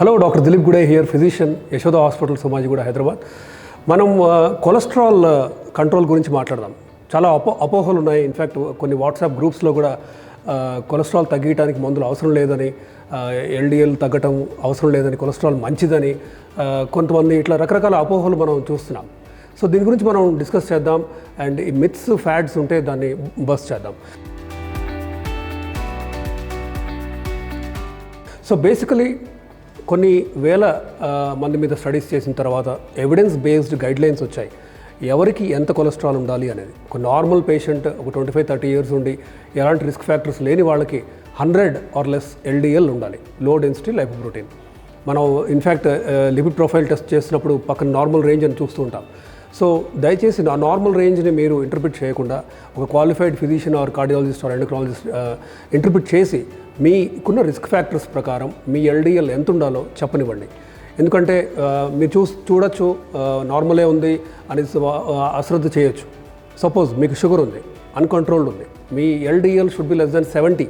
Hello doctor Dilip Gude here physician Yashoda hospital Somajiguda Hyderabad మనం cholesterol control గురించి మాట్లాడదాం చాలా అపో అపోహలు ఉన్నాయి ఇన్ఫ్యాక్ట్ కొన్ని వాట్సాప్ గ్రూప్స్లో కూడా కొలెస్ట్రాల్ తగ్గించడానికి మందులు అవసరం లేదని ఎల్డిఎల్ తగ్గటం అవసరం లేదని కొలెస్ట్రాల్ మంచిదని కొంతమంది ఇట్లా రకరకాల అపోహలు మనం చూస్తున్నాం సో దీని గురించి మనం డిస్కస్ చేద్దాం అండ్ ఈ మిత్స్ ఫ్యాడ్స్ ఉంటే దాన్ని బస్ చేద్దాం సో బేసికలీ కొన్ని వేల మంది మీద స్టడీస్ చేసిన తర్వాత ఎవిడెన్స్ బేస్డ్ గైడ్లైన్స్ వచ్చాయి. ఎవరికి ఎంత కొలెస్ట్రాల్ ఉండాలి అనేది. ఒక నార్మల్ పేషెంట్ ఒక ట్వంటీ ఫైవ్ థర్టీ ఇయర్స్ ఉండి ఎలాంటి రిస్క్ ఫ్యాక్టర్స్ లేని వాళ్ళకి హండ్రెడ్ ఆర్ లెస్ ఎల్డిఎల్ ఉండాలి. లో డెన్సిటీ లైపోప్రోటీన్ మనం in fact lipid profile test చేసినప్పుడు పక్కన నార్మల్ రేంజ్ అని చూస్తూ ఉంటాం. సో దయచేసి ఆ నార్మల్ రేంజ్ని మీరు ఇంటర్ప్రిట్ చేయకుండా ఒక qualified physician or cardiologist or endocrinologist interpret చేసి మీకున్న రిస్క్ ఫ్యాక్టర్స్ ప్రకారం మీ ఎల్డిఎల్ ఎంత ఉండాలో చెప్పనివ్వండి. ఎందుకంటే మీరు చూ చూడొచ్చు నార్మలే ఉంది అని అశ్రద్ధ చేయొచ్చు. సపోజ్ మీకు షుగర్ ఉంది అన్కంట్రోల్డ్ ఉంది మీ LDL should be less than seventy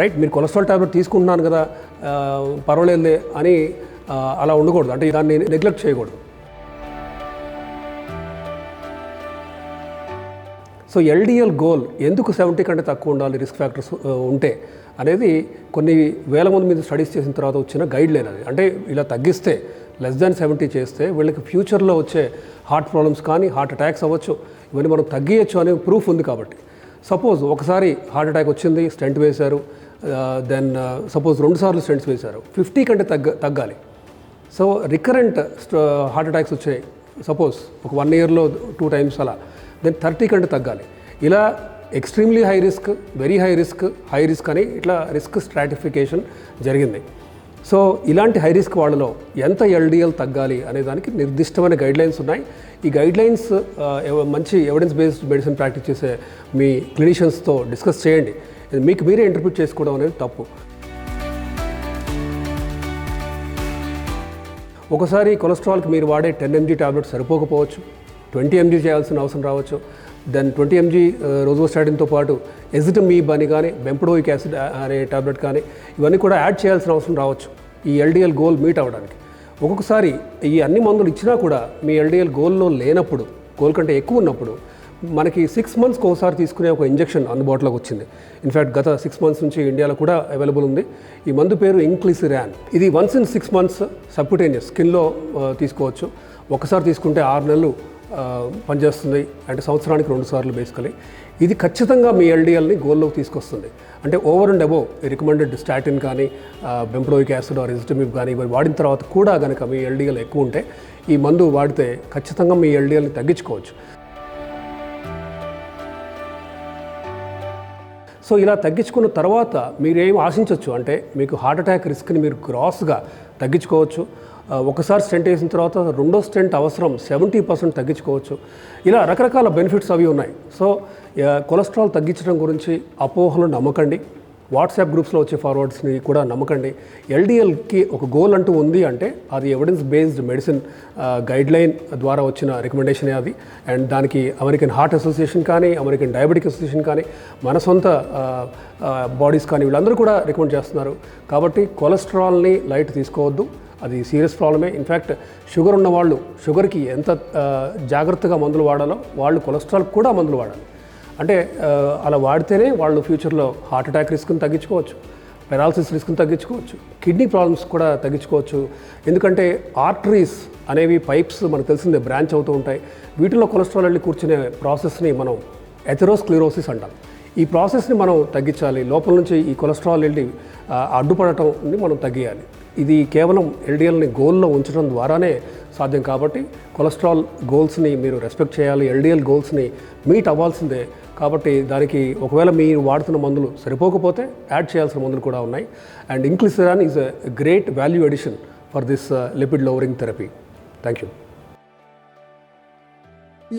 right మీరు కొలెస్ట్రాల్ ట్యాబ్లెట్ తీసుకుంటున్నాను కదా పర్వాలేదులే అని అలా ఉండకూడదు. అంటే దాన్ని నెగ్లెక్ట్ చేయకూడదు. సో ఎల్డిఎల్ గోల్ ఎందుకు సెవెంటీ కంటే తక్కువ ఉండాలి రిస్క్ ఫ్యాక్టర్స్ ఉంటే అనేది కొన్ని వేల మంది మీద స్టడీస్ చేసిన తర్వాత వచ్చిన గైడ్ లైన్ అది. అంటే ఇలా తగ్గిస్తే లెస్ దాన్ సెవెంటీ చేస్తే వీళ్ళకి ఫ్యూచర్లో వచ్చే హార్ట్ ప్రాబ్లమ్స్ కానీ హార్ట్ అటాక్స్ అవ్వచ్చు ఇవన్నీ మనం తగ్గియచ్చు అనే ప్రూఫ్ ఉంది కాబట్టి. సపోజ్ ఒకసారి హార్ట్ అటాక్ వచ్చింది స్టెంట్ వేశారు దెన్ సపోజ్ రెండు సార్లు స్టెంట్స్ వేశారు ఫిఫ్టీ కంటే తగ్గ తగ్గాలి. సో రికరెంట్ హార్ట్ అటాక్స్ వచ్చాయి. సపోజ్ ఒక వన్ ఇయర్లో టూ టైమ్స్ అలా. దెన్ థర్టీ కంటే తగ్గాలి. ఇలా extremely high risk very high risk high risk అని ఇట్లా రిస్క్ స్ట్రాటిఫికేషన్ జరిగింది. సో ఇలాంటి హై రిస్క్ వాళ్ళలో ఎంత ఎల్డిఎల్ తగ్గాలి అనే దానికి నిర్దిష్టమైన గైడ్లైన్స్ ఉన్నాయి. ఈ గైడ్లైన్స్ మంచి ఎవిడెన్స్ బేస్డ్ మెడిసిన్ ప్రాక్టీస్ చేసే మీ క్లినిషియన్స్తో డిస్కస్ చేయండి. మీకు మీరే ఇంటర్ప్రిట్ చేసుకోవడం అనేది తప్పు. ఒకసారి కొలెస్ట్రాల్కి మీరు వాడే టెన్ ఎంజీ ట్యాబ్లెట్ సరిపోకపోవచ్చు. ట్వంటీ ఎంజీ చేయాల్సిన అవసరం రావచ్చు. దెన్ ట్వంటీ ఎంజీ రోజోస్టాటిన్తో పాటు ఎజిటమీబ్ అని కానీ బెంపడోయిక్ యాసిడ్ అనే టాబ్లెట్ కానీ ఇవన్నీ కూడా యాడ్ చేయాల్సిన అవసరం రావచ్చు ఈ ఎల్డిఎల్ గోల్ మీట్ అవ్వడానికి. ఒక్కొక్కసారి ఈ అన్ని మందులు ఇచ్చినా కూడా మీ ఎల్డిఎల్ గోల్లో లేనప్పుడు గోల్ కంటే ఎక్కువ ఉన్నప్పుడు మనకి సిక్స్ మంత్స్కి ఒకసారి తీసుకునే ఒక ఇంజెక్షన్ అందుబాటులోకి వచ్చింది. ఇన్ఫ్యాక్ట్ గత సిక్స్ మంత్స్ నుంచి ఇండియాలో కూడా అవైలబుల్ ఉంది. ఈ మందు పేరు ఇంక్లిసిరాన్ ఇది once in six months subcutaneous స్కిన్లో తీసుకోవచ్చు. ఒకసారి తీసుకుంటే ఆరు నెలలు పనిచేస్తుంది. అంటే సంవత్సరానికి రెండు సార్లు బేసికలీ. ఇది ఖచ్చితంగా మీ ఎల్డిఎల్ని గోల్లోకి తీసుకొస్తుంది. అంటే over and above recommended statin కానీ బెంప్లోయిక్ యాసిడ్ ఆర్ ఇజిటమిబ్ కానీ ఇవి వాడిన తర్వాత కూడా కనుక మీ ఎల్డిఎల్ ఎక్కువ ఉంటే ఈ మందు వాడితే ఖచ్చితంగా మీ ఎల్డిఎల్ని తగ్గించుకోవచ్చు. సో ఇలా తగ్గించుకున్న తర్వాత మీరు ఆశించవచ్చు అంటే మీకు హార్ట్ అటాక్ రిస్క్ని మీరు క్రాస్గా తగ్గించుకోవచ్చు. ఒకసారి స్టెంట్ వేసిన తర్వాత రెండో స్టెంట్ అవసరం సెవెంటీ పర్సెంట్ తగ్గించుకోవచ్చు. ఇలా రకరకాల బెనిఫిట్స్ అవి ఉన్నాయి. సో కొలెస్ట్రాల్ తగ్గించడం గురించి అపోహలు నమ్మకండి. వాట్సాప్ గ్రూప్స్లో వచ్చే ఫార్వర్డ్స్ని కూడా నమ్మకండి. ఎల్డిఎల్కి ఒక గోల్ అంటూ ఉంది అంటే అది ఎవిడెన్స్ బేస్డ్ మెడిసిన్ గైడ్లైన్ ద్వారా వచ్చిన రికమెండేషనే అది. అండ్ దానికి అమెరికన్ హార్ట్ అసోసియేషన్ కానీ అమెరికన్ డయాబెటిక్ అసోసియేషన్ కానీ మన సొంత బాడీస్ కానీ వీళ్ళందరూ కూడా రికమెండ్ చేస్తున్నారు. కాబట్టి కొలెస్ట్రాల్ని లైట్ తీసుకోవద్దు. అది సీరియస్ ప్రాబ్లమే. ఇన్ఫ్యాక్ట్ షుగర్ ఉన్న వాళ్ళు షుగర్కి ఎంత జాగ్రత్తగా మందులు వాడాలో వాళ్ళు కొలెస్ట్రాల్ కూడా మందులు వాడాలి. అంటే అలా వాడితేనే వాళ్ళు ఫ్యూచర్లో హార్ట్ అటాక్ రిస్క్ని తగ్గించుకోవచ్చు పెరాలసిస్ రిస్క్ని తగ్గించుకోవచ్చు కిడ్నీ ప్రాబ్లమ్స్ కూడా తగ్గించుకోవచ్చు. ఎందుకంటే ఆర్టరీస్ అనేవి పైప్స్ మనకు తెలిసిందే బ్రాంచ్ అవుతూ ఉంటాయి. వీటిలో కొలెస్ట్రాల్ వెళ్ళి కూర్చునే ప్రాసెస్ని మనం ఎథెరోస్క్లిరోసిస్ అంటాం. ఈ ప్రాసెస్ని మనం తగ్గించాలి. లోపల నుంచి ఈ కొలెస్ట్రాల్ వెళ్ళి అడ్డుపడటంని మనం తగ్గియాలి. ఇది కేవలం ఎల్డిఎల్ని గోల్లో ఉంచడం ద్వారానే సాధ్యం కాబట్టి కొలెస్ట్రాల్ గోల్స్ని మీరు రెస్పెక్ట్ చేయాలి ఎల్డిఎల్ గోల్స్ని మీట్ అవ్వాల్సిందే. కాబట్టి దానికి ఒకవేళ మీరు వాడుతున్న మందులు సరిపోకపోతే యాడ్ చేయాల్సిన మందులు కూడా ఉన్నాయి. And inclisiran is a great value addition for this lipid lowering therapy thank you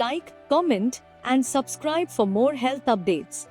like comment and subscribe for more health updates